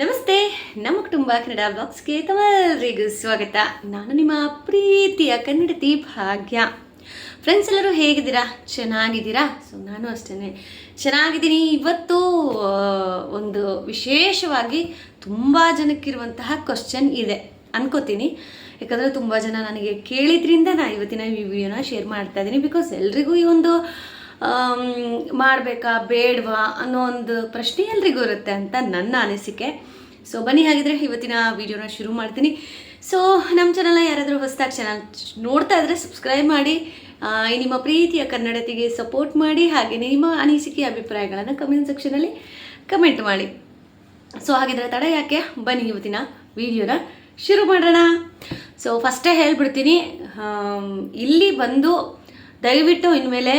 ನಮಸ್ತೆ, ನಮ್ಮ ಕುಟುಂಬ ಕನ್ನಡ ಬಾಕ್ಸ್ಗೆ ತಮರಿಗೂ ಸ್ವಾಗತ. ನಾನು ನಿಮ್ಮ ಪ್ರೀತಿಯ ಕನ್ನಡತಿ ಭಾಗ್ಯ. ಫ್ರೆಂಡ್ಸ್ ಎಲ್ಲರೂ ಹೇಗಿದ್ದೀರಾ? ಚೆನ್ನಾಗಿದ್ದೀರಾ? ಸೊ ನಾನು ಅಷ್ಟೇ ಚೆನ್ನಾಗಿದ್ದೀನಿ. ಇವತ್ತು ಒಂದು ವಿಶೇಷವಾಗಿ ತುಂಬ ಜನಕ್ಕಿರುವಂತಹ ಕ್ವಶನ್ ಇದೆ. ಅನ್ಕೋತೀನಿ. ಯಾಕಂದರೆ ತುಂಬ ಜನ ನನಗೆ ಕೇಳಿದ್ರಿಂದ ನಾನು ಇವತ್ತಿನ ಈ ವಿಡಿಯೋನ ಶೇರ್ ಮಾಡ್ತಾ ಇದ್ದೀನಿ. ಬಿಕಾಸ್ ಎಲ್ರಿಗೂ ಈ ಒಂದು ಮಾಡಬೇಕಾ, ಬೇಡವಾ ಅನ್ನೋ ಒಂದು ಪ್ರಶ್ನೆ ಎಲ್ರಿಗೂ ಇರುತ್ತೆ ಅಂತ ನನ್ನ ಅನಿಸಿಕೆ. ಸೊ ಬನ್ನಿ ಹಾಗಿದ್ರೆ ಇವತ್ತಿನ ವಿಡಿಯೋನ ಶುರು ಮಾಡ್ತೀನಿ. ಸೊ ನಮ್ಮ ಚಾನಲ್ನ ಯಾರಾದರೂ ಹೊಸದಾಗಿ ಚಾನಲ್ ನೋಡ್ತಾ ಇದ್ರೆ ಸಬ್ಸ್ಕ್ರೈಬ್ ಮಾಡಿ ನಿಮ್ಮ ಪ್ರೀತಿಯ ಕನ್ನಡತಿಗೆ ಸಪೋರ್ಟ್ ಮಾಡಿ, ಹಾಗೆ ನಿಮ್ಮ ಅನಿಸಿಕೆ ಅಭಿಪ್ರಾಯಗಳನ್ನು ಕಮೆಂಟ್ ಸೆಕ್ಷನಲ್ಲಿ ಕಮೆಂಟ್ ಮಾಡಿ. ಸೊ ಹಾಗಿದ್ರೆ ತಡ ಯಾಕೆ? ಬನ್ನಿ ಇವತ್ತಿನ ವಿಡಿಯೋನ ಶುರು ಮಾಡೋಣ. ಸೊ ಫಸ್ಟೇ ಹೇಳ್ಬಿಡ್ತೀನಿ ಇಲ್ಲಿ ಬಂದು ದಯವಿಟ್ಟು ಇನ್ಮೇಲೆ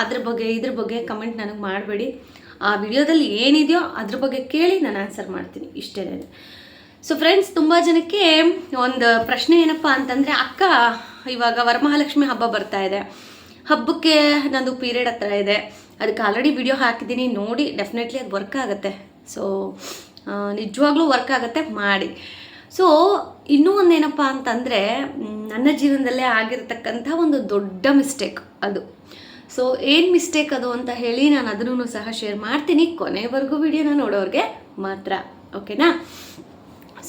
ಅದ್ರ ಬಗ್ಗೆ, ಇದ್ರ ಬಗ್ಗೆ ಕಮೆಂಟ್ ನನಗೆ ಮಾಡಬೇಡಿ. ಆ ವಿಡಿಯೋದಲ್ಲಿ ಏನಿದೆಯೋ ಅದ್ರ ಬಗ್ಗೆ ಕೇಳಿ ನಾನು ಆನ್ಸರ್ ಮಾಡ್ತೀನಿ ಇಷ್ಟೇ ಸೊ ಫ್ರೆಂಡ್ಸ್ ತುಂಬ ಜನಕ್ಕೆ ಒಂದು ಪ್ರಶ್ನೆ ಏನಪ್ಪ ಅಂತಂದರೆ, ಅಕ್ಕ, ಇವಾಗ ವರಮಹಾಲಕ್ಷ್ಮಿ ಹಬ್ಬ ಬರ್ತಾ ಇದೆ. ಹಬ್ಬಕ್ಕೆ ನಂದು ಪೀರಿಯಡ್ ಹತ್ರ ಇದೆ. ಅದಕ್ಕೆ ಆಲ್ರೆಡಿ ವಿಡಿಯೋ ಹಾಕಿದ್ದೀನಿ. ನೋಡಿ ಡೆಫಿನೆಟ್ಲಿ ಅದು ವರ್ಕ್ ಆಗುತ್ತೆ. ಸೊ ನಿಜವಾಗ್ಲೂ ವರ್ಕ್ ಆಗುತ್ತೆ. ಮಾಡಿ. ಸೊ ಇನ್ನೂ ಒಂದೇನಪ್ಪ ಅಂತಂದರೆ, ನನ್ನ ಜೀವನದಲ್ಲೇ ಆಗಿರತಕ್ಕಂಥ ಒಂದು ದೊಡ್ಡ ಮಿಸ್ಟೇಕ್ ಅದು. ಸೊ ಏನು ಮಿಸ್ಟೇಕ್ ಅದು ಅಂತ ಹೇಳಿ ನಾನು ಅದನ್ನು ಸಹ ಶೇರ್ ಮಾಡ್ತೀನಿ. ಕೊನೆವರೆಗೂ ವಿಡಿಯೋನ ನೋಡೋರಿಗೆ ಮಾತ್ರ ಓಕೆನಾ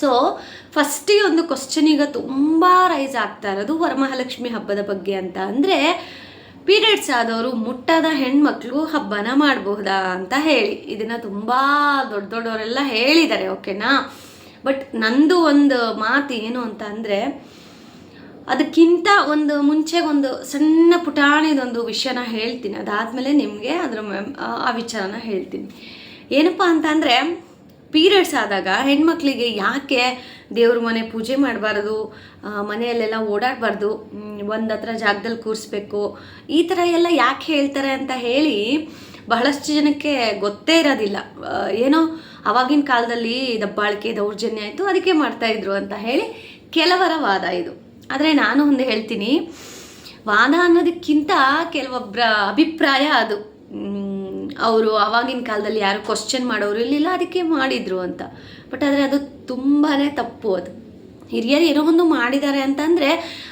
ಸೊ ಫಸ್ಟ್ ಒಂದು ಕ್ವಶನ್ ಈಗ ತುಂಬ ರೈಸ್ ಆಗ್ತಾ ಇರೋದು ವರಮಹಾಲಕ್ಷ್ಮಿ ಹಬ್ಬದ ಬಗ್ಗೆ ಅಂತ. ಅಂದರೆ ಪೀರಿಯಡ್ಸ್ ಆದವರು ಮುಟ್ಟದ ಹೆಣ್ಮಕ್ಳು ಹಬ್ಬನ ಮಾಡಬಹುದಾ ಅಂತ ಹೇಳಿ. ಇದನ್ನು ತುಂಬ ದೊಡ್ಡ ದೊಡ್ಡವರೆಲ್ಲ ಹೇಳಿದ್ದಾರೆ ಓಕೆನಾ ಬಟ್ ನಂದು ಒಂದು ಮಾತು ಏನು ಅಂತ ಅಂದರೆ ಅದಕ್ಕಿಂತ ಒಂದು ಮುಂಚೆ ಒಂದು ಸಣ್ಣ ಪುಟಾಣಿದೊಂದು ವಿಷಯನ ಹೇಳ್ತೀನಿ. ಅದಾದಮೇಲೆ ನಿಮಗೆ ಅದರ ಆ ವಿಚಾರನ ಹೇಳ್ತೀನಿ. ಏನಪ್ಪ ಅಂತಂದರೆ, ಪೀರಿಯಡ್ಸ್ ಆದಾಗ ಹೆಣ್ಮಕ್ಳಿಗೆ ಯಾಕೆ ದೇವ್ರ ಮನೆ ಪೂಜೆ ಮಾಡಬಾರ್ದು ಮನೆಯಲ್ಲೆಲ್ಲ ಓಡಾಡಬಾರ್ದು ಒಂದು ಹತ್ರ ಜಾಗದಲ್ಲಿ ಕೂರಿಸ್ಬೇಕು, ಈ ಥರ ಎಲ್ಲ ಯಾಕೆ ಹೇಳ್ತಾರೆ ಅಂತ ಹೇಳಿ ಬಹಳಷ್ಟು ಜನಕ್ಕೆ ಗೊತ್ತೇ ಇರೋದಿಲ್ಲ. ಏನೋ ಆವಾಗಿನ ಕಾಲದಲ್ಲಿ ದಬ್ಬಾಳಿಕೆ ದೌರ್ಜನ್ಯ ಆಯಿತು, ಅದಕ್ಕೆ ಮಾಡ್ತಾಯಿದ್ರು ಅಂತ ಹೇಳಿ ಕೆಲವರ ವಾದ ಇದು. ಆದರೆ ನಾನು ಒಂದು ಹೇಳ್ತೀನಿ, ವಾದ ಅನ್ನೋದಕ್ಕಿಂತ ಕೆಲವೊಬ್ಬರ ಅಭಿಪ್ರಾಯ ಅದು. ಅವರು ಆವಾಗಿನ ಕಾಲದಲ್ಲಿ ಯಾರು ಕ್ವಶನ್ ಮಾಡೋರು ಇರಲಿಲ್ಲ, ಅದಕ್ಕೆ ಮಾಡಿದರು ಅಂತ. ಬಟ್ ಆದರೆ ಅದು ತುಂಬಾ ತಪ್ಪು ಅದು. ಹಿರಿಯರು ಏನೋ ಒಂದು ಮಾಡಿದ್ದಾರೆ ಅಂತಂದರೆ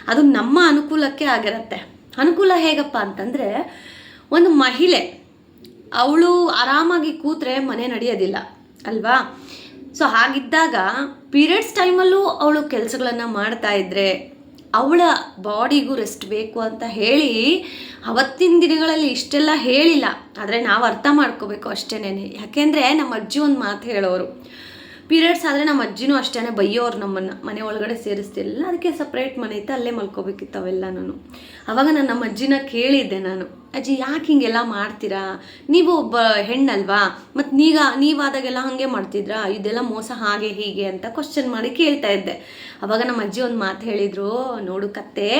ಅದು ನಮ್ಮ ಅನುಕೂಲಕ್ಕೆ ಆಗಿರುತ್ತೆ. ಅನುಕೂಲ ಹೇಗಪ್ಪ ಅಂತಂದರೆ, ಒಂದು ಮಹಿಳೆ, ಅವಳು ಆರಾಮಾಗಿ ಕೂತ್ರೆ ಮನೆ ನಡೆಯೋದಿಲ್ಲ, ಅಲ್ವಾ? ಸೊ ಹಾಗಿದ್ದಾಗ ಪೀರಿಯಡ್ಸ್ ಟೈಮಲ್ಲೂ ಅವಳು ಕೆಲಸಗಳನ್ನು ಮಾಡ್ತಾ ಇದ್ರೆ ಅವಳ ಬಾಡಿಗೂ ರೆಸ್ಟ್ ಬೇಕು ಅಂತ ಹೇಳಿ ಅವತ್ತಿನ ದಿನಗಳಲ್ಲಿ ಇಷ್ಟೆಲ್ಲ ಹೇಳಿಲ್ಲ. ಆದರೆ ನಾವು ಅರ್ಥ ಮಾಡ್ಕೋಬೇಕು ಅಷ್ಟೇನೆ ಯಾಕೆಂದರೆ ನಮ್ಮ ಅಜ್ಜಿ ಒಂದು ಮಾತು ಹೇಳೋರು. ಪೀರಿಯಡ್ಸ್ ಆದರೆ ನಮ್ಮ ಅಜ್ಜಿನೂ ಅಷ್ಟೇ ಬೈಯೋರು ನಮ್ಮನ್ನು, ಮನೆ ಒಳಗಡೆ ಸೇರಿಸ್ತಿರಲಿಲ್ಲ ಅದಕ್ಕೆ ಸಪ್ರೇಟ್ ಮನೆ ಇತ್ತು, ಅಲ್ಲೇ ಮಲ್ಕೋಬೇಕಿತ್ತು ನಾನು ಅವಾಗ ನಾನು ನಮ್ಮ ಅಜ್ಜಿನ ಕೇಳಿದ್ದೆ ನಾನು. ಅಜ್ಜಿ, ಯಾಕೆ ಹಿಂಗೆಲ್ಲ ಮಾಡ್ತೀರಾ? ನೀವು ಒಬ್ಬ ಹೆಣ್ಣಲ್ವಾ? ಮತ್ತು ನೀಗ, ನೀವಾದಾಗೆಲ್ಲ ಹಾಗೆ ಮಾಡ್ತಿದ್ರಾ? ಇದೆಲ್ಲ ಮೋಸ ಹಾಗೆ ಹೀಗೆ ಅಂತ ಕ್ವಶನ್ ಮಾಡಿ ಕೇಳ್ತಾ ಇದ್ದೆ. ಅವಾಗ ನಮ್ಮ ಅಜ್ಜಿ ಒಂದು ಮಾತು ಹೇಳಿದರು, ನೋಡು ಕತ್ತೆ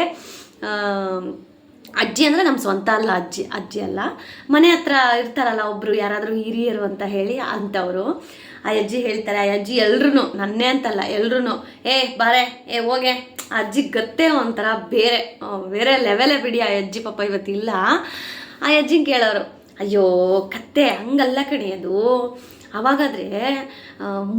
ಅಜ್ಜಿ ಅಂದರೆ ನಮ್ಮ ಸ್ವಂತ ಅಲ್ಲ ಅಜ್ಜಿ ಅಜ್ಜಿ ಅಲ್ಲ. ಮನೆ ಹತ್ರ ಇರ್ತಾರಲ್ಲ ಒಬ್ಬರು ಯಾರಾದರೂ ಹಿರಿಯರು ಅಂತ ಹೇಳಿ ಅಂಥವ್ರು ಆ ಅಜ್ಜಿ ಹೇಳ್ತಾರೆ, ಆ ಅಜ್ಜಿ ಎಲ್ರೂ ನನ್ನೇ ಅಂತಲ್ಲ ಎಲ್ರೂ ಏ, ಬಾರೆ, ಏ, ಹೋಗೆ. ಆ ಅಜ್ಜಿ ಗತ್ತೆ ಒಂಥರ ಬೇರೆ ಬೇರೆ ಲೆವೆಲೇ ಬಿಡಿ ಆ ಅಜ್ಜಿ ಪಾಪ ಇವತ್ತಿಲ್ಲ. ಆ ಅಜ್ಜಿನ ಕೇಳೋರು, ಅಯ್ಯೋ, ಕತ್ತೆ ಹಂಗಲ್ಲ ಕಣಿಯದು ಅವಾಗಾದರೆ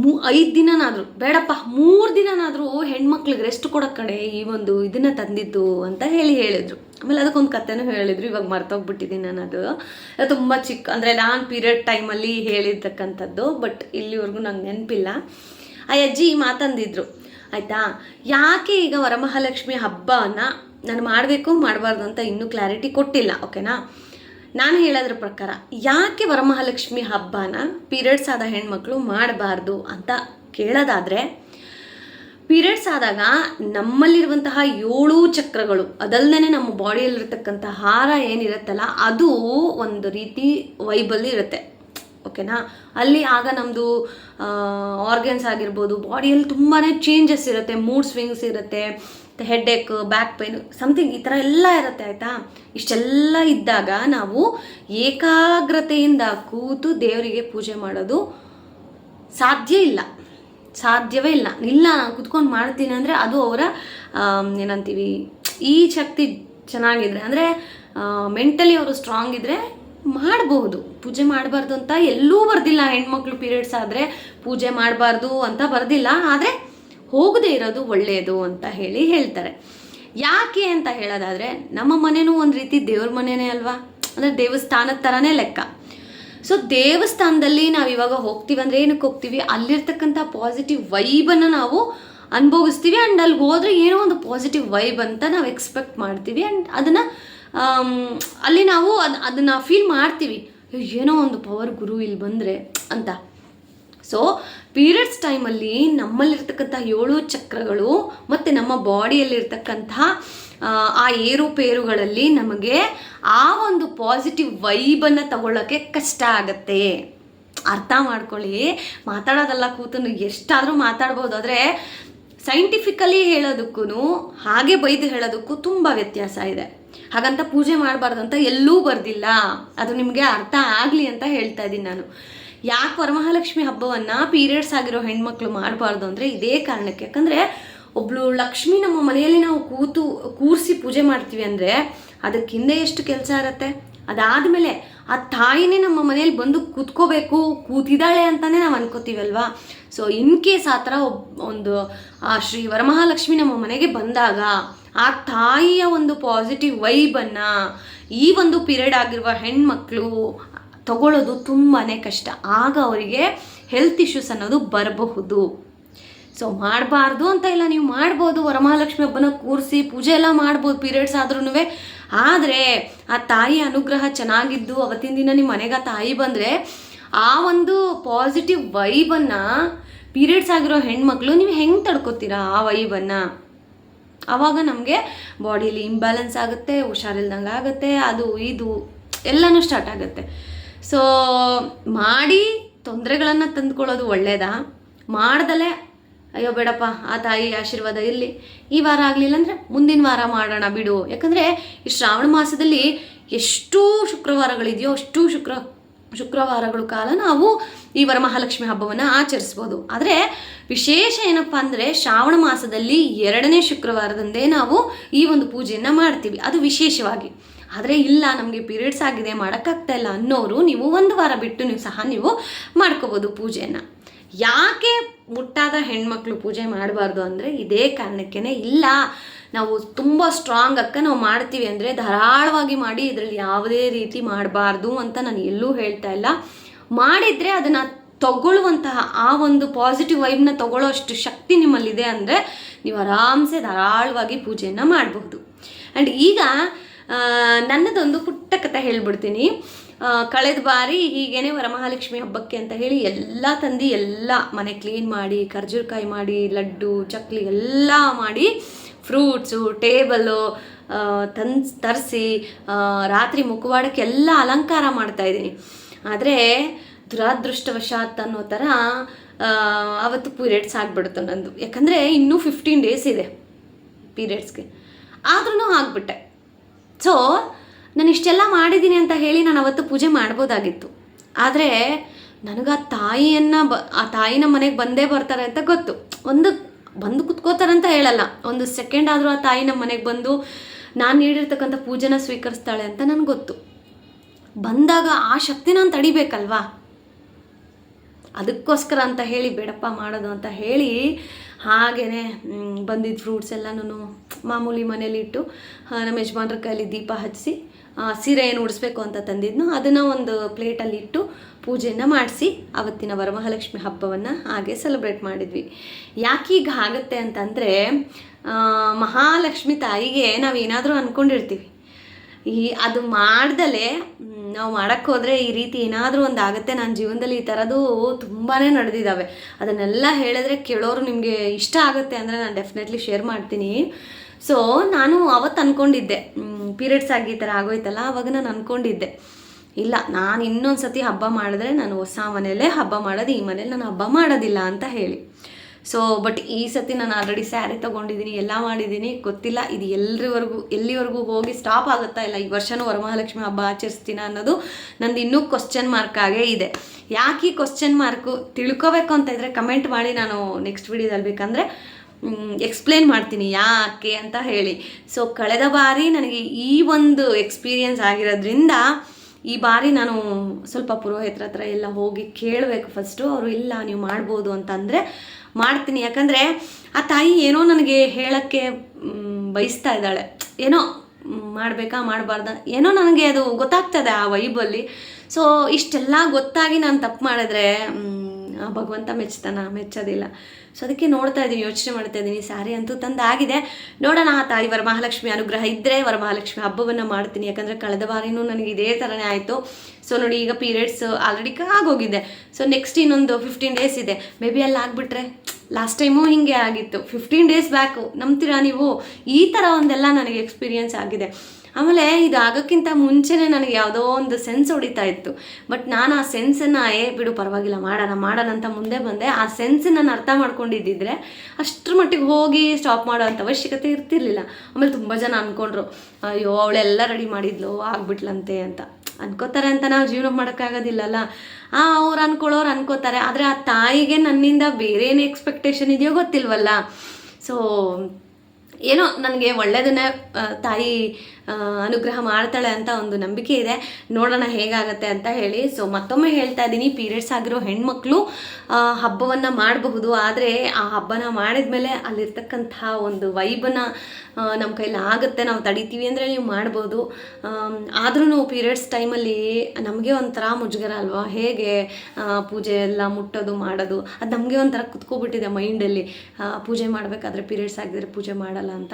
ಮೂ, ಐದು ದಿನನಾದರೂ, ಬೇಡಪ್ಪ, ಮೂರು ದಿನನಾದರೂ ಹೆಣ್ಮಕ್ಳಿಗೆ ರೆಸ್ಟ್ ಕೊಡೋ ಕಡೆ ಈ ಒಂದು ಇದನ್ನು ತಂದಿದ್ದು ಅಂತ ಹೇಳಿ ಹೇಳಿದರು. ಆಮೇಲೆ ಅದಕ್ಕೊಂದು ಕಥೆನೂ ಹೇಳಿದ್ರು, ಇವಾಗ ಮರ್ತೋಗ್ಬಿಟ್ಟಿದ್ದೀನಿ ನಾನು ಅದು ತುಂಬ ಚಿಕ್ಕ, ಅಂದರೆ ನಾನು ಪೀರಿಯಡ್ ಟೈಮಲ್ಲಿ ಹೇಳಿರ್ತಕ್ಕಂಥದ್ದು, ಬಟ್ ಇಲ್ಲಿವರೆಗೂ ನಂಗೆ ನೆನಪಿಲ್ಲ. ಆ ಅಜ್ಜಿ ಮಾತಂದಿದ್ರು, ಆಯಿತಾ, ಯಾಕೆ ಈಗ ವರಮಹಾಲಕ್ಷ್ಮಿ ಹಬ್ಬನ ನಾನು ಮಾಡಬೇಕು, ಮಾಡಬಾರ್ದು ಅಂತ ಇನ್ನೂ ಕ್ಲಾರಿಟಿ ಕೊಟ್ಟಿಲ್ಲ ಓಕೆನಾ ನಾನು ಹೇಳೋದ್ರ ಪ್ರಕಾರ, ಯಾಕೆ ವರಮಹಾಲಕ್ಷ್ಮಿ ಹಬ್ಬನ ಪೀರಿಯಡ್ಸ್ ಆದ ಹೆಣ್ಮಕ್ಳು ಮಾಡಬಾರ್ದು ಅಂತ ಕೇಳೋದಾದರೆ, ಪೀರಿಯಡ್ಸ್ ಆದಾಗ ನಮ್ಮಲ್ಲಿರುವಂತಹ ಏಳು ಚಕ್ರಗಳು ಅದಲ್ಲದೆ ನಮ್ಮ ಬಾಡಿಯಲ್ಲಿರ್ತಕ್ಕಂಥ ಹಾರ ಏನಿರುತ್ತಲ್ಲ, ಅದು ಒಂದು ರೀತಿ ವೈಬಲ್ಲಿ ಇರುತ್ತೆ. ಓಕೆನಾ? ಅಲ್ಲಿ ಆಗ ನಮ್ಮದು ಆರ್ಗನ್ಸ್ ಆಗಿರ್ಬೋದು, ಬಾಡಿಯಲ್ಲಿ ತುಂಬಾ ಚೇಂಜಸ್ ಇರುತ್ತೆ ಮೂಡ್ ಸ್ವಿಂಗ್ಸ್ ಇರುತ್ತೆ. ಹೆಡ್ಏಕ್ ಬ್ಯಾಕ್ ಪೈನ್ ಸಮಥಿಂಗ್ ಈ ಥರ ಎಲ್ಲ ಇರುತ್ತೆ ಆಯಿತಾ? ಇಷ್ಟೆಲ್ಲ ಇದ್ದಾಗ ನಾವು ಏಕಾಗ್ರತೆಯಿಂದ ಕೂತು ದೇವರಿಗೆ ಪೂಜೆ ಮಾಡೋದು ಸಾಧ್ಯ ಇಲ್ಲ. ಸಾಧ್ಯವೇ ಇಲ್ಲ. ಇಲ್ಲ, ನಾನು ಕುತ್ಕೊಂಡು ಮಾಡ್ತೀನಿ ಅಂದರೆ ಅದು ಅವರ ಏನಂತೀವಿ, ಈ ಶಕ್ತಿ ಚೆನ್ನಾಗಿದ್ರೆ ಅಂದರೆ ಮೆಂಟಲಿ ಅವರು ಸ್ಟ್ರಾಂಗ್ ಇದ್ದರೆ ಮಾಡಬಹುದು. ಪೂಜೆ ಮಾಡಬಾರ್ದು ಅಂತ ಎಲ್ಲೂ ಬರ್ದಿಲ್ಲ. ಹೆಣ್ಮಕ್ಳು ಪೀರಿಯಡ್ಸ್ ಆದರೆ ಪೂಜೆ ಮಾಡಬಾರ್ದು ಅಂತ ಬರ್ದಿಲ್ಲ. ಆದರೆ ಹೋಗದೇ ಇರೋದು ಒಳ್ಳೆಯದು ಅಂತ ಹೇಳಿ ಹೇಳ್ತಾರೆ. ಯಾಕೆ ಅಂತ ಹೇಳೋದಾದರೆ, ನಮ್ಮ ಮನೆನೂ ಒಂದು ರೀತಿ ದೇವ್ರ ಮನೆನೇ ಅಲ್ವಾ? ಅಂದರೆ ದೇವಸ್ಥಾನದ ಥರನೇ ಲೆಕ್ಕ. ಸೊ ದೇವಸ್ಥಾನದಲ್ಲಿ ನಾವು ಇವಾಗ ಹೋಗ್ತೀವಿ ಅಂದರೆ ಏನಕ್ಕೆ ಹೋಗ್ತೀವಿ? ಅಲ್ಲಿರ್ತಕ್ಕಂಥ ಪಾಸಿಟಿವ್ ವೈಬನ್ನು ನಾವು ಅನುಭವಿಸ್ತೀವಿ ಆ್ಯಂಡ್ ಅಲ್ಲಿ ಹೋದರೆ ಏನೋ ಒಂದು ಪಾಸಿಟಿವ್ ವೈಬ್ ಅಂತ ನಾವು ಎಕ್ಸ್ಪೆಕ್ಟ್ ಮಾಡ್ತೀವಿ ಆ್ಯಂಡ್ ಅದನ್ನು ಅಲ್ಲಿ ನಾವು ಅದು, ಅದನ್ನು ಫೀಲ್ ಮಾಡ್ತೀವಿ. ಏನೋ ಒಂದು ಪವರ್ ಗುರು ಇಲ್ಲಿ ಬಂದರೆ ಅಂತ. ಸೊ ಪೀರಿಯಡ್ಸ್ ಟೈಮಲ್ಲಿ ನಮ್ಮಲ್ಲಿರ್ತಕ್ಕಂಥ ಏಳು ಚಕ್ರಗಳು ಮತ್ತು ನಮ್ಮ ಬಾಡಿಯಲ್ಲಿರ್ತಕ್ಕಂಥ ಆ, ಏರುಪೇರುಗಳಲ್ಲಿ ನಮಗೆ ಆ ಒಂದು ಪಾಸಿಟಿವ್ ವೈಬನ್ನು ತಗೊಳ್ಳೋಕ್ಕೆ ಕಷ್ಟ ಆಗತ್ತೆ. ಅರ್ಥ ಮಾಡ್ಕೊಳ್ಳಿ. ಮಾತಾಡೋದಲ್ಲ ಕೂತು ಎಷ್ಟಾದರೂ ಮಾತಾಡ್ಬೋದು. ಆದರೆ ಸೈಂಟಿಫಿಕಲಿ ಹೇಳೋದಕ್ಕೂ ಹಾಗೆ ಬೈದು ಹೇಳೋದಕ್ಕೂ ತುಂಬ ವ್ಯತ್ಯಾಸ ಇದೆ. ಹಾಗಂತ ಪೂಜೆ ಮಾಡಬಾರ್ದು ಅಂತ ಎಲ್ಲೂ ಬರ್ದಿಲ್ಲ. ಅದು ನಿಮಗೆ ಅರ್ಥ ಆಗಲಿ ಅಂತ ಹೇಳ್ತಾ ಇದ್ದೀನಿ ನಾನು. ಯಾಕೆ ವರಮಹಾಲಕ್ಷ್ಮಿ ಹಬ್ಬವನ್ನು ಪೀರಿಯಡ್ಸ್ ಆಗಿರೋ ಹೆಣ್ಮಕ್ಳು ಮಾಡಬಾರ್ದು ಅಂದರೆ ಇದೇ ಕಾರಣಕ್ಕೆ. ಯಾಕಂದರೆ ಒಬ್ಳು ಲಕ್ಷ್ಮಿ ನಮ್ಮ ಮನೆಯಲ್ಲಿ ನಾವು ಕೂತು, ಕೂರಿಸಿ ಪೂಜೆ ಮಾಡ್ತೀವಿ ಅಂದರೆ ಅದಕ್ಕೆ ಹಿಂದೆ ಎಷ್ಟು ಕೆಲಸ ಇರುತ್ತೆ? ಅದಾದಮೇಲೆ ಆ ತಾಯಿನೇ ನಮ್ಮ ಮನೆಯಲ್ಲಿ ಬಂದು ಕೂತ್ಕೋಬೇಕು, ಕೂತಿದ್ದಾಳೆ ಅಂತಲೇ ನಾವು ಅನ್ಕೋತೀವಲ್ವಾ? ಸೊ ಇನ್ ಕೇಸ್ ಆ ಥರ ಒಬ್, ಒಂದು, ಆ ಶ್ರೀ ವರಮಹಾಲಕ್ಷ್ಮಿ ನಮ್ಮ ಮನೆಗೆ ಬಂದಾಗ ಆ ತಾಯಿಯ ಒಂದು ಪಾಸಿಟಿವ್ ವೈಬನ್ನು ಈ ಒಂದು ಪೀರಿಯಡ್ ಆಗಿರುವ ಹೆಣ್ಮಕ್ಳು ತಗೊಳ್ಳೋದು ತುಂಬಾ ಕಷ್ಟ. ಆಗ ಅವರಿಗೆ ಹೆಲ್ತ್ ಇಶ್ಯೂಸ್ ಅನ್ನೋದು ಬರಬಹುದು. ಸೊ ಮಾಡಬಾರ್ದು ಅಂತ ಇಲ್ಲ, ನೀವು ಮಾಡ್ಬೋದು. ವರಮಹಾಲಕ್ಷ್ಮಿ ಹಬ್ಬನ ಕೂರಿಸಿ ಪೂಜೆ ಎಲ್ಲ ಮಾಡ್ಬೋದು ಪೀರಿಯಡ್ಸ್ ಆದ್ರೂ ಆದರೆ ಆ ತಾಯಿ ಅನುಗ್ರಹ ಚೆನ್ನಾಗಿದ್ದು, ಅವತ್ತಿನ ದಿನ ನಿಮ್ಮ ಮನೆಗೆ ತಾಯಿ ಬಂದರೆ, ಆ ಒಂದು ಪಾಸಿಟಿವ್ ವೈಬನ್ನು ಪೀರಿಯಡ್ಸ್ ಆಗಿರೋ ಹೆಣ್ಮಕ್ಳು ನೀವು ಹೆಂಗೆ ತಡ್ಕೊತೀರಾ ಆ ವೈಬನ್ನು ಆವಾಗ ನಮಗೆ ಬಾಡಿಲಿ ಇಂಬ್ಯಾಲೆನ್ಸ್ ಆಗುತ್ತೆ ಹುಷಾರಿಲ್ದಂಗೆ ಆಗುತ್ತೆ ಅದು, ಇದು, ಎಲ್ಲನೂ ಸ್ಟಾರ್ಟ್ ಆಗುತ್ತೆ. ಸೊ ಮಾಡಿ ತೊಂದರೆಗಳನ್ನು ತಂದುಕೊಳ್ಳೋದು ಒಳ್ಳೆಯದಾ ಮಾಡ್ದಲೇ, ಅಯ್ಯೋ ಬೇಡಪ್ಪ, ಆ ತಾಯಿ ಆಶೀರ್ವಾದ ಇರಲಿ. ಈ ವಾರ ಆಗಲಿಲ್ಲ ಅಂದರೆ ಮುಂದಿನ ವಾರ ಮಾಡೋಣ ಬಿಡು. ಯಾಕಂದರೆ ಈ ಶ್ರಾವಣ ಮಾಸದಲ್ಲಿ ಎಷ್ಟು ಶುಕ್ರವಾರಗಳಿದೆಯೋ, ಅಷ್ಟು ಶುಕ್ರ, ಶುಕ್ರವಾರಗಳ ಕಾಲ ನಾವು ಈ ವರಮಹಾಲಕ್ಷ್ಮಿ ಹಬ್ಬವನ್ನು ಆಚರಿಸ್ಬೋದು. ಆದರೆ ವಿಶೇಷ ಏನಪ್ಪ ಅಂದರೆ ಶ್ರಾವಣ ಮಾಸದಲ್ಲಿ ಎರಡನೇ ಶುಕ್ರವಾರದಂದೇ ನಾವು ಈ ಒಂದು ಪೂಜೆಯನ್ನು ಮಾಡ್ತೀವಿ. ಅದು ವಿಶೇಷವಾಗಿ. ಆದರೆ ಇಲ್ಲ, ನಮಗೆ ಪೀರಿಯಡ್ಸ್ ಆಗಿದೆ, ಮಾಡೋಕ್ಕಾಗ್ತಾ ಇಲ್ಲ ಅನ್ನೋರು ನೀವು ಒಂದು ವಾರ ಬಿಟ್ಟು ನೀವು ಸಹ ನೀವು ಮಾಡ್ಕೋಬೋದು ಪೂಜೆಯನ್ನು. ಯಾಕೆ ಮುಟ್ಟಾದ ಹೆಣ್ಮಕ್ಳು ಪೂಜೆ ಮಾಡಬಾರ್ದು ಅಂದರೆ ಇದೇ ಕಾರಣಕ್ಕೇ ಇಲ್ಲ. ನಾವು ತುಂಬ ಸ್ಟ್ರಾಂಗ್ ಅಕ್ಕ ನಾವು ಮಾಡ್ತೀವಿ ಅಂದರೆ ಧಾರಾಳವಾಗಿ ಮಾಡಿ ಇದರಲ್ಲಿ ಯಾವುದೇ ರೀತಿ ಮಾಡಬಾರ್ದು ಅಂತ ನಾನು ಎಲ್ಲೂ ಹೇಳ್ತಾ ಇಲ್ಲ. ಮಾಡಿದರೆ ಅದನ್ನು ತಗೊಳ್ಳುವಂತಹ ಆ ಒಂದು ಪಾಸಿಟಿವ್ ವೈಬ್ನ ತಗೊಳ್ಳೋ ಅಷ್ಟು ಶಕ್ತಿ ನಿಮ್ಮಲ್ಲಿದೆ ಅಂದರೆ ನೀವು ಆರಾಮ್ಸೆ ಧಾರಾಳವಾಗಿ ಪೂಜೆಯನ್ನು ಮಾಡಬಹುದು. ಆ್ಯಂಡ್ ಈಗ ನನ್ನದೊಂದು ಪುಟ್ಟ ಕಥೆ ಹೇಳ್ಬಿಡ್ತೀನಿ. ಕಳೆದ ಬಾರಿ ಹೀಗೇನೆ ವರಮಹಾಲಕ್ಷ್ಮಿ ಹಬ್ಬಕ್ಕೆ ಅಂತ ಹೇಳಿ ಎಲ್ಲ ತಂದು ಎಲ್ಲ ಮನೆ ಕ್ಲೀನ್ ಮಾಡಿ, ಖರ್ಜೂರಕಾಯಿ ಮಾಡಿ, ಲಡ್ಡು, ಚಕ್ಲಿ ಎಲ್ಲ ಮಾಡಿ ಫ್ರೂಟ್ಸು ಟೇಬಲು ತನ್ ತರಿಸಿ ರಾತ್ರಿ ಮುಖವಾಡಕ್ಕೆ ಎಲ್ಲ ಅಲಂಕಾರ ಮಾಡ್ತಾಯಿದ್ದೀನಿ ಆದರೆ ದುರಾದೃಷ್ಟವಶಾತ್ ಅನ್ನೋ ಥರ ಅವತ್ತು ಪೀರಿಯಡ್ಸ್ ಆಗ್ಬಿಡ್ತು ನಂದು. ಯಾಕಂದರೆ ಇನ್ನೂ ಫಿಫ್ಟೀನ್ ಡೇಸ್ ಇದೆ ಪೀರಿಯಡ್ಸ್ಗೆ ಆದ್ರೂ ಆಗಿಬಿಟ್ಟೆ. ಸೊ, ನಾನು ಇಷ್ಟೆಲ್ಲ ಮಾಡಿದ್ದೀನಿ ಅಂತ ಹೇಳಿ ನಾನು ಅವತ್ತು ಪೂಜೆ ಮಾಡ್ಬೋದಾಗಿತ್ತು. ಆದರೆ ನನಗೆ ಆ ತಾಯಿಯನ್ನು ಬ, ಆ ತಾಯಿನ ಮನೆಗೆ ಬಂದೇ ಬರ್ತಾರೆ ಅಂತ ಗೊತ್ತು. ಒಂದು, ಬಂದು ಕುತ್ಕೋತಾರಂತ ಹೇಳಲ್ಲ. ಒಂದು ಸೆಕೆಂಡ್ ಆದರೂ ಆ ತಾಯಿ ನಮ್ಮ ಮನೆಗೆ ಬಂದು ನಾನು ನೀಡಿರ್ತಕ್ಕಂಥ ಪೂಜೆನ ಸ್ವೀಕರಿಸ್ತಾಳೆ ಅಂತ ನನಗೆ ಗೊತ್ತು. ಬಂದಾಗ ಆ ಶಕ್ತಿ ನಾನು ತಡಿಬೇಕಲ್ವಾ? ಅದಕ್ಕೋಸ್ಕರ ಅಂತ ಹೇಳಿ ಬೇಡಪ್ಪ ಮಾಡೋದು ಅಂತ ಹೇಳಿ ಹಾಗೇ ಬಂದಿದ್ದ ಫ್ರೂಟ್ಸ್ ಎಲ್ಲನೂ ಮಾಮೂಲಿ ಮನೇಲಿಟ್ಟು ನಮ್ಮ ಯಜಮಾನ್ರ ಕೈಲಿ ದೀಪ ಹಚ್ಚಿಸಿ ಸೀರೆ ಏನು ಉಡಿಸ್ಬೇಕು ಅಂತ ತಂದಿದ್ನು. ಅದನ್ನು ಒಂದು ಪ್ಲೇಟಲ್ಲಿ ಇಟ್ಟು ಪೂಜೆಯನ್ನು ಮಾಡಿಸಿ, ಅವತ್ತಿನ ವರಮಹಾಲಕ್ಷ್ಮಿ ಹಬ್ಬವನ್ನು ಹಾಗೆ ಸೆಲೆಬ್ರೇಟ್ ಮಾಡಿದ್ವಿ. ಯಾಕೆ ಈಗ ಆಗುತ್ತೆ ಅಂತಂದರೆ ಮಹಾಲಕ್ಷ್ಮಿ ತಾಯಿಗೆ ನಾವು ಏನಾದರೂ ಅಂದ್ಕೊಂಡಿರ್ತೀವಿ ಈ, ಅದು ಮಾಡ್ದಲೇ ನಾವು ಮಾಡೋಕ್ಕೆ ಹೋದರೆ ಈ ರೀತಿ ಏನಾದರೂ ಒಂದು ಆಗುತ್ತೆ. ನನ್ನ ಜೀವನದಲ್ಲಿ ಈ ಥರದ್ದು ತುಂಬಾ ನಡೆದಿದ್ದಾವೆ ಅದನ್ನೆಲ್ಲ ಹೇಳಿದ್ರೆ ಕೇಳೋರು ನಿಮಗೆ ಇಷ್ಟ ಆಗುತ್ತೆ ಅಂದರೆ ನಾನು ಡೆಫಿನೆಟ್ಲಿ ಶೇರ್ ಮಾಡ್ತೀನಿ. ಸೊ ನಾನು ಅವತ್ತು ಅಂದ್ಕೊಂಡಿದ್ದೆ ಪೀರಿಯಡ್ಸ್ ಆಗಿ ಈ ಥರ ಆಗೋಯ್ತಲ್ಲ, ಅವಾಗ ನಾನು ಅಂದ್ಕೊಂಡಿದ್ದೆ ಇಲ್ಲ, ನಾನು ಇನ್ನೊಂದು ಸತಿ ಹಬ್ಬ ಮಾಡಿದ್ರೆ ನಾನು ಹೊಸ ಮನೆಯಲ್ಲೇ ಹಬ್ಬ ಮಾಡೋದು, ಈ ಮನೇಲಿ ನಾನು ಹಬ್ಬ ಮಾಡೋದಿಲ್ಲ ಅಂತ ಹೇಳಿ. ಸೊ ಬಟ್ ಈ ಸತಿ ನಾನು ಆಲ್ರೆಡಿ ಸ್ಯಾರಿ ತೊಗೊಂಡಿದ್ದೀನಿ ಎಲ್ಲ ಮಾಡಿದ್ದೀನಿ ಗೊತ್ತಿಲ್ಲ, ಇದು ಎಲ್ರಿವರೆಗೂ, ಎಲ್ಲಿವರೆಗೂ ಹೋಗಿ ಸ್ಟಾಪ್ ಆಗುತ್ತಾ ಇಲ್ಲ. ಈ ವರ್ಷನೂ ವರಮಹಾಲಕ್ಷ್ಮಿ ಹಬ್ಬ ಆಚರಿಸ್ತೀನ ಅನ್ನೋದು ನಂದು ಇನ್ನೂ ಕ್ವಶನ್ ಮಾರ್ಕ್ ಆಗೇ ಇದೆ. ಯಾಕೆ ಈ ಕ್ವಶನ್ ಮಾರ್ಕು ತಿಳ್ಕೋಬೇಕು ಅಂತ ಇದ್ದರೆ ಕಮೆಂಟ್ ಮಾಡಿ ನಾನು ನೆಕ್ಸ್ಟ್ ವಿಡಿಯೋದಲ್ಲಿ ಬೇಕಂದರೆ ಎಕ್ಸ್ಪ್ಲೇನ್ ಮಾಡ್ತೀನಿ ಯಾಕೆ ಅಂತ ಹೇಳಿ. ಸೊ ಕಳೆದ ಬಾರಿ ನನಗೆ ಈ ಒಂದು ಎಕ್ಸ್ಪೀರಿಯನ್ಸ್ ಆಗಿರೋದ್ರಿಂದ ಈ ಬಾರಿ ನಾನು ಸ್ವಲ್ಪ ಪುರೋಹಿತರ ಹತ್ರ ಎಲ್ಲ ಹೋಗಿ ಕೇಳಬೇಕು ಫಸ್ಟು ಅವರು, ಇಲ್ಲ, ನೀವು ಮಾಡ್ಬೋದು ಅಂತಂದರೆ ಮಾಡ್ತೀನಿ. ಯಾಕಂದರೆ ಆ ತಾಯಿ ಏನೋ ನನಗೆ ಹೇಳೋಕ್ಕೆ ಬಯಸ್ತಾ ಇದ್ದಾಳೆ. ಏನೋ ಮಾಡಬೇಕಾ, ಮಾಡಬಾರ್ದ, ಏನೋ ನನಗೆ ಅದು ಗೊತ್ತಾಗ್ತದೆ ಆ ವೈಬಲ್ಲಿ ಸೊ ಇಷ್ಟೆಲ್ಲ ಗೊತ್ತಾಗಿ ನಾನು ತಪ್ಪು ಮಾಡಿದ್ರೆ ಆ ಭಗವಂತ ಮೆಚ್ತಾನ ಮೆಚ್ಚೋದಿಲ್ಲ. ಸೊ ಅದಕ್ಕೆ ನೋಡ್ತಾ ಇದ್ದೀನಿ, ಯೋಚನೆ ಮಾಡ್ತಾ ಇದ್ದೀನಿ. ಸ್ಯಾರಿ ಅಂತೂ ತಂದಾಗಿದೆ. ನೋಡೋಣ ಆ ತಾಯಿ ವರಮಹಾಲಕ್ಷ್ಮಿ ಅನುಗ್ರಹ ಇದ್ದರೆ ವರಮಹಾಲಕ್ಷ್ಮಿ ಹಬ್ಬವನ್ನು ಮಾಡ್ತೀನಿ. ಯಾಕಂದರೆ ಕಳೆದ ಬಾರಿನೂ ನನಗೆ ಇದೇ ಥರನೇ ಆಯಿತು. ಸೊ ನೋಡಿ, ಈಗ ಪೀರಿಯಡ್ಸ್ ಆಲ್ರೆಡಿ ಆಗೋಗಿದೆ. ಸೊ ನೆಕ್ಸ್ಟ್ ಇನ್ನೊಂದು ಫಿಫ್ಟೀನ್ ಡೇಸ್ ಇದೆ. ಮೇ ಬಿ ಅಲ್ಲಿ ಆಗಿಬಿಟ್ರೆ ಲಾಸ್ಟ್ ಟೈಮು ಹಿಂಗೆ ಆಗಿತ್ತು. ಫಿಫ್ಟೀನ್ ಡೇಸ್ ಬ್ಯಾಕು ನಂಬ್ತೀರಾ ನೀವು? ಈ ಥರ ಒಂದೆಲ್ಲ ನನಗೆ ಎಕ್ಸ್ಪೀರಿಯನ್ಸ್ ಆಗಿದೆ. ಆಮೇಲೆ ಇದು ಆಗೋಕ್ಕಿಂತ ಮುಂಚೆನೇ ನನಗೆ ಯಾವುದೋ ಒಂದು ಸೆನ್ಸ್ ಹೊಡಿತಾ ಇತ್ತು. ಬಟ್ ನಾನು ಆ ಸೆನ್ಸನ್ನು ಏ, ಬಿಡು, ಪರವಾಗಿಲ್ಲ, ಮಾಡೋಣ ಮಾಡೋಣ ಅಂತ ಮುಂದೆ ಬಂದೆ. ಆ ಸೆನ್ಸ್ ನಾನು ಅರ್ಥ ಮಾಡ್ಕೊಂಡಿದ್ದಿದ್ರೆ ಅಷ್ಟರ ಮಟ್ಟಿಗೆ ಹೋಗಿ ಸ್ಟಾಪ್ ಮಾಡೋ ಅಂಥ ಅವಶ್ಯಕತೆ ಇರ್ತಿರ್ಲಿಲ್ಲ. ಆಮೇಲೆ ತುಂಬ ಜನ ಅಂದ್ಕೊಂಡ್ರು ಅಯ್ಯೋ, ಅವಳೆಲ್ಲ ರೆಡಿ ಮಾಡಿದ್ಲು, ಆಗ್ಬಿಟ್ಲಂತೆ ಅಂತ. ಅನ್ಕೋತಾರೆ ಅಂತ ನಾವು ಜೀವನ ಮಾಡೋಕ್ಕಾಗೋದಿಲ್ಲಲ್ಲ. ಆ, ಅವ್ರು ಅನ್ಕೊಳ್ಳೋರು ಅನ್ಕೋತಾರೆ. ಆದರೆ ಆ ತಾಯಿಗೆ ನನ್ನಿಂದ ಬೇರೆ ಏನು ಎಕ್ಸ್ಪೆಕ್ಟೇಷನ್ ಇದೆಯೋ ಗೊತ್ತಿಲ್ವಲ್ಲ. ಸೊ ಏನೋ, ನನಗೆ ಒಳ್ಳೆಯದನ್ನೇ ತಾಯಿ ಅನುಗ್ರಹ ಮಾಡ್ತಾಳೆ ಅಂತ ಒಂದು ನಂಬಿಕೆ ಇದೆ. ನೋಡೋಣ ಹೇಗಾಗತ್ತೆ ಅಂತ ಹೇಳಿ. ಸೊ ಮತ್ತೊಮ್ಮೆ ಹೇಳ್ತಾ ಇದ್ದೀನಿ ಪೀರಿಯಡ್ಸ್ ಆಗಿರೋ ಹೆಣ್ಮಕ್ಳು ಹಬ್ಬವನ್ನು ಮಾಡಬಹುದು. ಆದರೆ ಆ ಹಬ್ಬನ ಮಾಡಿದ ಮೇಲೆ ಅಲ್ಲಿರ್ತಕ್ಕಂಥ ಒಂದು ವೈಬನ್ನು ನಮ್ಮ ಕೈಯಲ್ಲಿ ಆಗುತ್ತೆ. ನಾವು ತಡಿತೀವಿ ಅಂದರೆ ನೀವು ಮಾಡ್ಬೋದು. ಆದ್ರೂ ಪೀರಿಯಡ್ಸ್ ಟೈಮಲ್ಲಿ ನಮಗೆ ಒಂಥರ ಮುಜುಗರ ಅಲ್ವಾ? ಹೇಗೆ ಪೂಜೆ ಎಲ್ಲ ಮುಟ್ಟೋದು, ಮಾಡೋದು? ಅದು ನಮಗೆ ಒಂಥರ ಕುತ್ಕೊಬಿಟ್ಟಿದೆ ಮೈಂಡಲ್ಲಿ ಪೂಜೆ ಮಾಡಬೇಕಾದ್ರೆ ಪೀರಿಯಡ್ಸ್ ಆಗಿದ್ರೆ ಪೂಜೆ ಮಾಡಲ್ಲ ಅಂತ.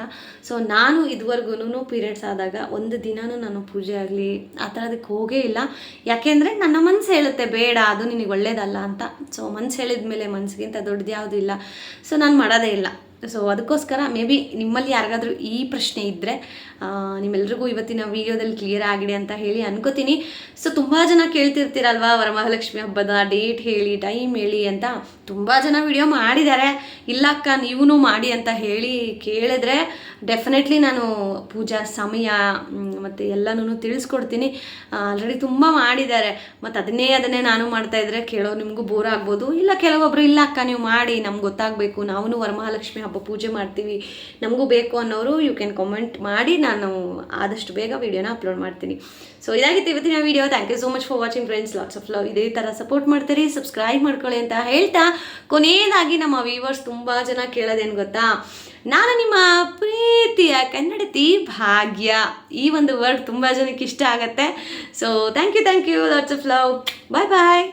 ಸೊ ನಾನು ಇದುವರೆಗೂ ಪೀರಿಯಡ್ಸ್ ಆದಾಗ ಒಂದು ದಿನನೂ ನಾನು ಪೂಜೆ ಆಗಲಿ ಆ ಥರದಕ್ಕೆ ಹೋಗೇ ಇಲ್ಲ. ಯಾಕೆಂದರೆ ನನ್ನ ಮನಸ್ಸು ಹೇಳುತ್ತೆ, ಬೇಡ, ಅದು ನಿನಗೆ ಒಳ್ಳೇದಲ್ಲ ಅಂತ. ಸೊ ಮನ್ಸು ಹೇಳಿದ ಮೇಲೆ ಮನಸ್ಸಿಗಿಂತ ದೊಡ್ಡದು ಯಾವುದೂ ಇಲ್ಲ. ಸೊ ನಾನು ಮಾಡೋದೇ ಇಲ್ಲ. ಸೊ ಅದಕ್ಕೋಸ್ಕರ ಮೇ ಬಿ ನಿಮ್ಮಲ್ಲಿ ಯಾರಿಗಾದರೂ ಈ ಪ್ರಶ್ನೆ ಇದ್ದರೆ ನಿಮ್ಮೆಲ್ರಿಗೂ ಇವತ್ತಿನ ವಿಡಿಯೋದಲ್ಲಿ ಕ್ಲಿಯರ್ ಆಗಿದೆ ಅಂತ ಹೇಳಿ ಅನ್ಕೋತೀನಿ. ಸೊ ತುಂಬ ಜನ ಕೇಳ್ತಿರ್ತೀರಲ್ವಾ, ವರಮಹಾಲಕ್ಷ್ಮಿ ಹಬ್ಬದ ಡೇಟ್ ಹೇಳಿ ಟೈಮ್ ಹೇಳಿ ಅಂತ. ತುಂಬ ಜನ ವಿಡಿಯೋ ಮಾಡಿದ್ದಾರೆ. ಇಲ್ಲ ಅಕ್ಕ ನೀವೂ ಮಾಡಿ ಅಂತ ಹೇಳಿ ಕೇಳಿದ್ರೆ ಡೆಫಿನೆಟ್ಲಿ ನಾನು ಪೂಜಾ, ಸಮಯ ಮತ್ತು ಎಲ್ಲನೂ ತಿಳಿಸ್ಕೊಡ್ತೀನಿ. ಆಲ್ರೆಡಿ ತುಂಬ ಮಾಡಿದ್ದಾರೆ. ಮತ್ತು ಅದನ್ನೇ ಅದನ್ನೇ ನಾನು ಮಾಡ್ತಾಯಿದ್ರೆ ಕೇಳೋ ನಿಮಗೂ ಬೋರ್ ಆಗ್ಬೋದು. ಇಲ್ಲ ಕೆಲವೊಬ್ಬರು ಇಲ್ಲ ಅಕ್ಕ, ನೀವು ಮಾಡಿ, ನಮ್ಗೆ ಗೊತ್ತಾಗಬೇಕು. ನಾವು ವರಮಹಾಲಕ್ಷ್ಮಿ ಹಬ್ಬ ಪೂಜೆ ಮಾಡ್ತೀವಿ, ನಮಗೂ ಬೇಕು ಅನ್ನೋರು ಯು ಕ್ಯಾನ್ ಕಾಮೆಂಟ್ ಮಾಡಿ ನಾನು ಆದಷ್ಟು ಬೇಗ ವೀಡಿಯೋನ ಅಪ್ಲೋಡ್ ಮಾಡ್ತೀನಿ. ಸೊ ಇದಾಗಿತ್ತು ಇವತ್ತಿನ video thank you so much for watching friends lots of love ಇದೇ ಥರ ಸಪೋರ್ಟ್ ಮಾಡ್ತೀರಿ ಸಬ್ಸ್ಕ್ರೈಬ್ ಮಾಡ್ಕೊಳ್ಳಿ ಅಂತ ಹೇಳ್ತಾ ಕೊನೆಯದಾಗಿ ನಮ್ಮ ವ್ಯೂವರ್ಸ್ ತುಂಬ ಜನ ಕೇಳೋದೇನು ಗೊತ್ತಾ? ನಾನು ನಿಮ್ಮ ಪ್ರೀತಿಯ ಕನ್ನಡತಿ ಭಾಗ್ಯ. ಈ ಒಂದು ವರ್ಡ್ ತುಂಬ ಜನಕ್ಕೆ ಇಷ್ಟ ಆಗತ್ತೆ. So thank you thank you lots of love bye bye